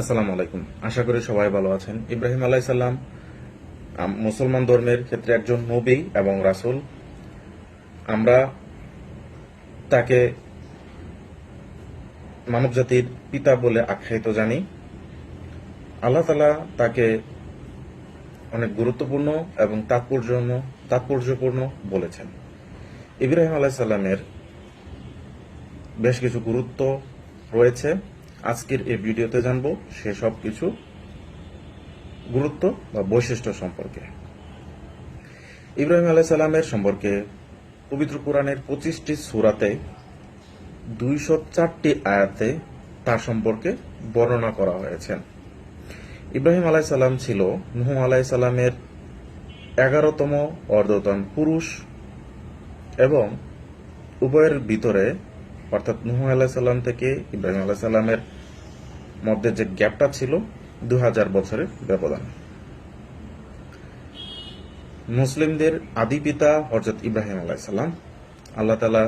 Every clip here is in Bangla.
আসসালামু আলাইকুম। আশা করি সবাই ভালো আছেন। ইব্রাহিম আলাইসাল্লাম মুসলমান ধর্মের ক্ষেত্রে একজন নবী এবং রাসূল। আমরা তাকে মানবজাতির পিতা বলে আখ্যায়িত জানি। আল্লাহ তালা তাকে অনেক গুরুত্বপূর্ণ এবং তাৎপর্য তাৎপর্যপূর্ণ বলেছেন। ইব্রাহিম আলাইসাল্লামের বেশ কিছু গুরুত্ব রয়েছে। আজকের এই ভিডিওতে জানব সেসব কিছু গুরুত্ব বা বৈশিষ্ট্য সম্পর্কে। ইব্রাহিম আলাইসাল্লামের সম্পর্কে পবিত্র কোরআনের পঁচিশটি সুরাতে দুইশো চারটি আয়াতে তার সম্পর্কে বর্ণনা করা হয়েছে। ইব্রাহিম আলাইসাল্লাম ছিল নুহ আলাইসাল্লামের এগারোতম অর্ধতন পুরুষ এবং উভয়ের ভিতরে অর্থাৎ নুহ আলাহিসাল্লাম থেকে ইব্রাহিম আলাহিসাল্লামের মধ্যে যে গ্যাপটা ছিল দু হাজার বছরের ব্যবধান। মুসলিমদের আদি পিতা হজরত ইব্রাহিম আলাহিসাল্লাম আল্লাহ তালা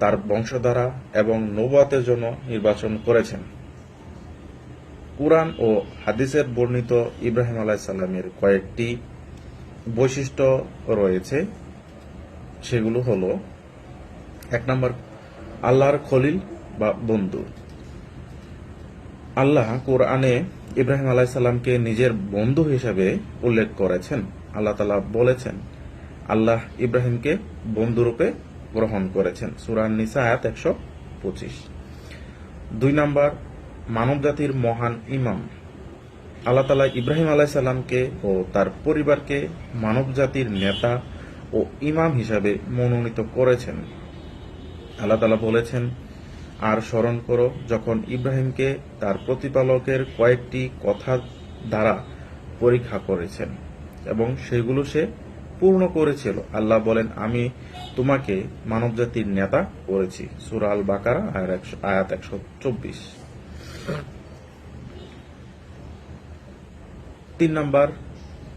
তার বংশধারা এবং নৌবাতের জন্য নির্বাচন করেছেন। কুরআন ও হাদিসের বর্ণিত ইব্রাহিম আলাহিসাল্লামের কয়েকটি বৈশিষ্ট্য রয়েছে। সেগুলো হলো, এক নম্বর আল্লাহর খলিল বা বন্ধু। আল্লাহ কোরআনে ইব্রাহিম আলাইসাল্লামকে নিজের বন্ধু হিসেবে উল্লেখ করেছেন। আল্লাহ তালা বলেছেন, আল্লাহ ইব্রাহিমকে বন্ধুরূপে গ্রহণ করেছেন। সুরান নিসা আয়াত একশো পঁচিশ। দুই নম্বর, মানবজাতির মহান ইমাম। আল্লাহ তালা ইব্রাহিম আলাইসাল্লামকে ও তার পরিবারকে মানবজাতির নেতা ও ইমাম হিসাবে মনোনীত করেছেন। আল্লাহ তালা বলেছেন, আর স্মরণ করো, যখন ইব্রাহিমকে তার প্রতিপালকের কয়েকটি কথা দ্বারা পরীক্ষা করেছেন এবং সেগুলো সে পূর্ণ করেছিল। আল্লাহ বলেন, আমি তোমাকে মানবজাতির নেতা করেছি। সুরাল বাকারা আয়াত একশো চব্বিশ। তিন নম্বর,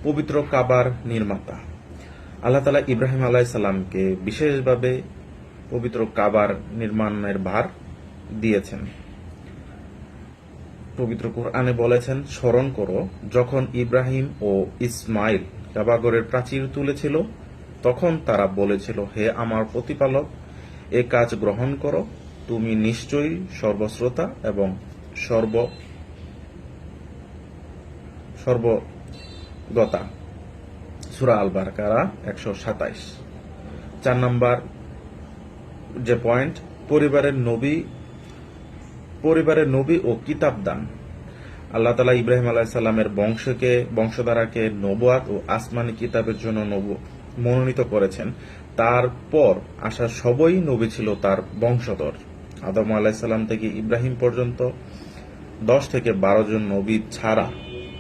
পবিত্র কাবার নির্মাতা। আল্লাহ তালা ইব্রাহিম আলাইসাল্লামকে বিশেষভাবে পবিত্র কাবার নির্মাণের ভার দিয়েছেন। পবিত্র কোরআনে বলেছেন, স্মরণ করো, যখন ইব্রাহিম ও ইসমাইল কাবাগরের প্রাচীর তুলেছিল, তখন তারা বলেছিল, হে আমার প্রতিপালক, এ কাজ গ্রহণ করো, তুমি নিশ্চয়ই সর্বশ্রোতা এবং সর্ব সর্বগতা সুরা আল বারকারা একশো সাতাইশ। চার নম্বর যে পয়েন্ট, পরিবারের নবী পরিবারের নবী ও কিতাব দান। আল্লাহ তালা ইব্রাহিম আলাহিসাল্লামের বংশকে, বংশধারাকে নবাত ও আসমানি কিতাবের জন্য মনোনীত করেছেন। তারপর আসা সবই নবী ছিল তার বংশধর। আদম আলাহিসাল্লাম থেকে ইব্রাহিম পর্যন্ত দশ থেকে বারো জন নবী ছাড়া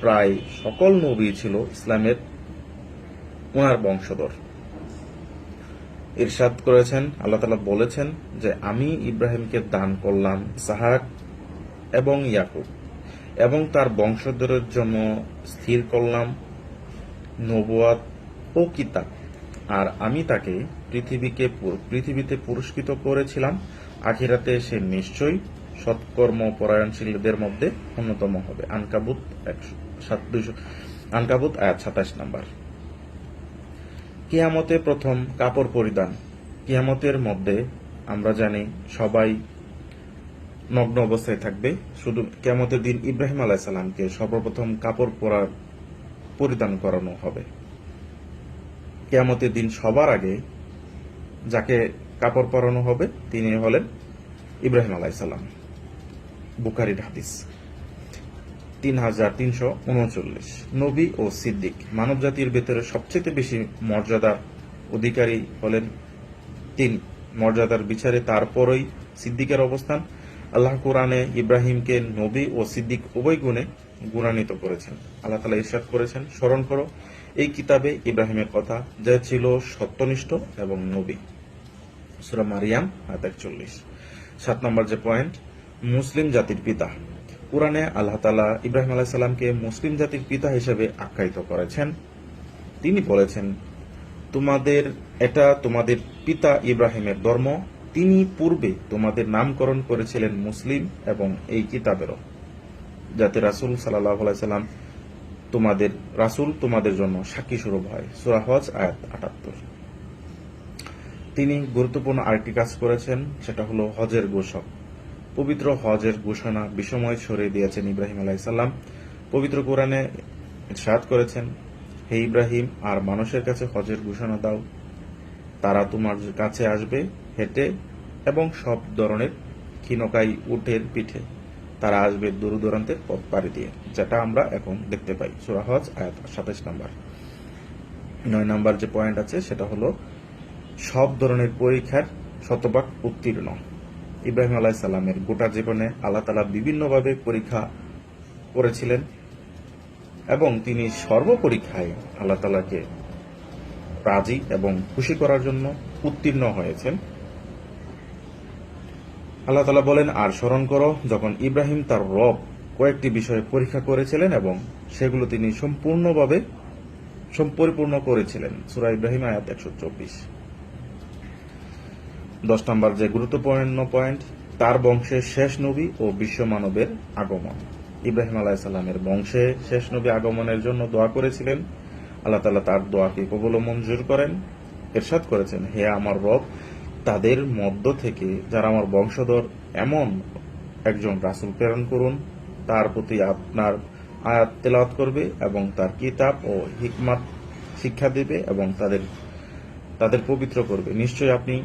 প্রায় সকল নবী ছিল ইসলামের ওনার বংশধর। ইরশাদ করেছেন, আল্লাহ তালা বলেছেন যে, আমি ইব্রাহিমকে দান করলাম সাহাক এবং ইয়াকুব এবং তার বংশধরের জন্য স্থির করলাম নবুয়াত ও কিতাব। আর আমি তাকে পৃথিবীকে পৃথিবীতে পুরস্কৃত করেছিলাম। আখিরাতে সে নিশ্চয়ই সৎকর্ম পরায়ণশীলদের মধ্যে অন্যতম হবে। আনকাবুত একশো, সাত, দুইশো, আনকাবুত আয়াত সাতাশ নাম্বার। কিয়ামতে প্রথম কাপড় পরিধান। কিয়ামতের মধ্যে আমরা জানি সবাই নগ্ন অবস্থায় থাকবে। শুধু কেয়ামতের দিন ইব্রাহিম আলাইসাল্লামকে সর্বপ্রথম কাপড় পরার পরিধান করানো হবে। কেয়ামতের দিন সবার আগে যাকে কাপড় পরানো হবে, তিনি হলেন ইব্রাহিম আলাইসাল্লাম বুকারির হাদিস। তিন হাজার তিনশো উনচল্লিশ। নবী ও সিদ্দিক মানব জাতির ভেতরে সবচেয়ে বেশি মর্যাদার অধিকারী হলেন তিন। মর্যাদার বিচারে তারপরই সিদ্দিকের অবস্থান। আল্লাহ কোরআনে ইব্রাহিমকে নবী ও সিদ্দিক উভয় গুণে গুণান্বিত করেছেন। আল্লাহ তালা ইরশাদ করেছেন, স্মরণ করো, এই কিতাবে ইব্রাহিমের কথা যা ছিল সত্যনিষ্ঠ এবং নবী। সুরা মারিয়াম হাত একচল্লিশ। সাত নম্বর যে পয়েন্ট, মুসলিম জাতির পিতা। কোরআনে আল্লাহ তালা ইব্রাহিম আলাহিসাল্লামকে মুসলিম জাতির পিতা হিসেবে আখ্যায়িত করেছেন। তিনি বলেছেন, তোমাদের, এটা তোমাদের পিতা ইব্রাহিমের ধর্ম। তিনি পূর্বে তোমাদের নামকরণ করেছিলেন মুসলিম এবং এই কিতাবেরও। যাতে রাসুল সাল্লাহ সাল্লাম তোমাদের, রাসুল তোমাদের জন্য সাক্ষী স্বরূপ হয়। সুরা হজ, আয়াত আটাত্তর। তিনি গুরুত্বপূর্ণ আরেকটি কাজ করেছেন, সেটা হলো হজের ঘোষক পবিত্র হজের ঘোষণা বিষময় ছড়িয়ে দিয়েছেন ইব্রাহিম আলাইসাল্লাম পবিত্র কোরআনে সাদ করেছেন, হে ইব্রাহিম, আর মানুষের কাছে হজের ঘোষণা দাও। তারা তোমার কাছে আসবে হেঁটে এবং সব ধরনের ক্ষীণকাই উটের পিঠে তারা আসবে দূর দূরান্তের পথ পাড়ি দিয়ে, যেটা আমরা এখন দেখতে পাই। সুরা হজ, আয়াত সাতাশ নাম্বার। নয় নাম্বার যে পয়েন্ট আছে, সেটা হলো, সব ধরনের পরীক্ষার শতভাগ উত্তীর্ণ। ইব্রাহিম আলাহ সাল্লামের গোটা জীবনে আল্লাহ তালা বিভিন্নভাবে পরীক্ষা করেছিলেন এবং তিনি সর্বপরীক্ষায় আল্লাহ তালাকে রাজি এবং খুশি করার জন্য উত্তীর্ণ হয়েছেন। আল্লাহ তালা বলেন, আর স্মরণ করো, যখন ইব্রাহিম তার রব কয়েকটি বিষয়ে পরীক্ষা করেছিলেন এবং সেগুলো তিনি সম্পূর্ণভাবে সম্পরিপূর্ণ করেছিলেন। সুরা ইব্রাহিম আয়াত একশো চব্বিশ। দশ নম্বর যে গুরুত্বপূর্ণ পয়েন্ট তার বংশে শেষ নবী ও বিশ্ব মানবের আগমন। ইব্রাহিম আলাহ সাল্লামের বংশে শেষ নবী আগমনের জন্য দোয়া করেছিলেন। আল্লাহ তালা তার দোয়াকে কবল মঞ্জুর করেন। এরশাদ করেছেন, হে আমার রব, তাদের মধ্য থেকে যারা আমার বংশধর, এমন একজন রাসুল প্রেরণ করুন। তার প্রতি আপনার আয়াত তেলাওয়াত করবে এবং তার কিতাব ও হিকমাত শিক্ষা দেবে এবং তাদের তাদের পবিত্র করবে। নিশ্চয়ই আপনি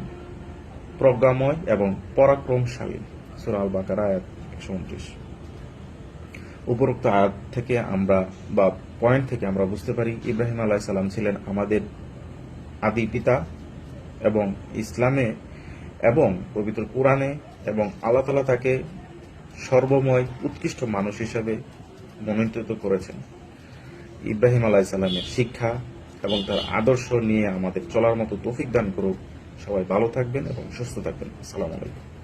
প্রজ্ঞাময় এবং পরাক্রমশালী। সুরা আল বাকার আয়াত একশো উনত্রিশ। উপরোক্ত আয়াত থেকে আমরা, বা পয়েন্ট থেকে আমরা বুঝতে পারি, ইব্রাহিম আলাহ সাল্লাম ছিলেন আমাদের আদি পিতা এবং ইসলামে এবং পবিত্র কোরআনে এবং আল্লাহ তালা তাকে সর্বময়, উৎকৃষ্ট মানুষ হিসেবে মনোনীত করেছেন। ইব্রাহিম আলাহ শিক্ষা এবং তার আদর্শ নিয়ে আমাদের চলার মতো তৌফিক দান করুক। সবাই ভালো থাকবেন এবং সুস্থ থাকবেন। আসসালামু আলাইকুম।